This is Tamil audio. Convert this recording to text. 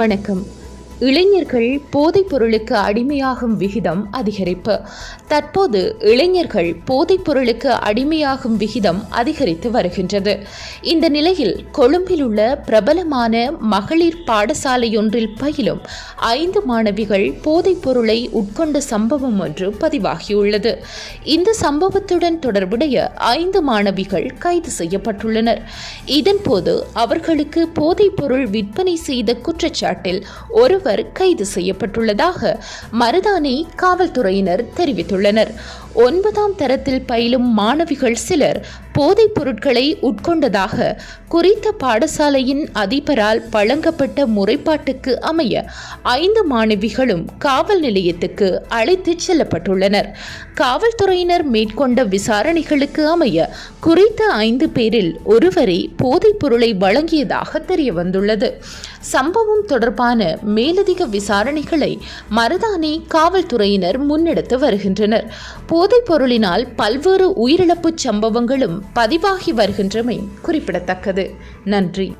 வணக்கம். இளைஞர்கள் போதைப் பொருளுக்கு அடிமையாகும் விகிதம் அதிகரிப்பு. தற்போது இளைஞர்கள் போதைப் பொருளுக்கு அடிமையாகும் விகிதம் அதிகரித்து வருகின்றது. இந்த நிலையில் கொழும்பில் உள்ள பிரபலமான மகளிர் பாடசாலையொன்றில் பயிலும் ஐந்து மாணவிகள் போதைப் பொருளை உட்கொண்ட சம்பவம் ஒன்று பதிவாகியுள்ளது. இந்த சம்பவத்துடன் தொடர்புடைய ஐந்து மாணவிகள் கைது செய்யப்பட்டுள்ளனர். இதன்போது அவர்களுக்கு போதைப் பொருள் விற்பனை செய்த குற்றச்சாட்டில் ஒருவர் கைது செய்யப்பட்டுள்ளதாக மருதானை காவல்துறையினர் தெரிவித்துள்ளனர். ஒன்பதாம் தரத்தில் பயிலும் மாணவிகள் சிலர் போதைப் பொருட்களை உட்கொண்டதாக குறித்த பாடசாலையின் அதிபரால் வழங்கப்பட்ட முறைப்பாட்டுக்கு அமைய ஐந்து மாணவிகளும் காவல் நிலையத்துக்கு அழைத்துச் செல்லப்பட்டுள்ளனர். காவல்துறையினர் மேற்கொண்ட விசாரணைகளுக்கு அமைய குறித்த ஐந்து பேரில் ஒருவரை போதைப் பொருளை வழங்கியதாக தெரிய வந்துள்ளது சம்பவம் தொடர்பான மேலதிக விசாரணைகளை மருதானி காவல்துறையினர் முன்னெடுத்து வருகின்றனர். போதைப் பொருளினால் பல்வேறு உயிரிழப்புச் சம்பவங்களும் பதிவாகி வருகின்றமை குறிப்பிடத்தக்கது. நன்றி.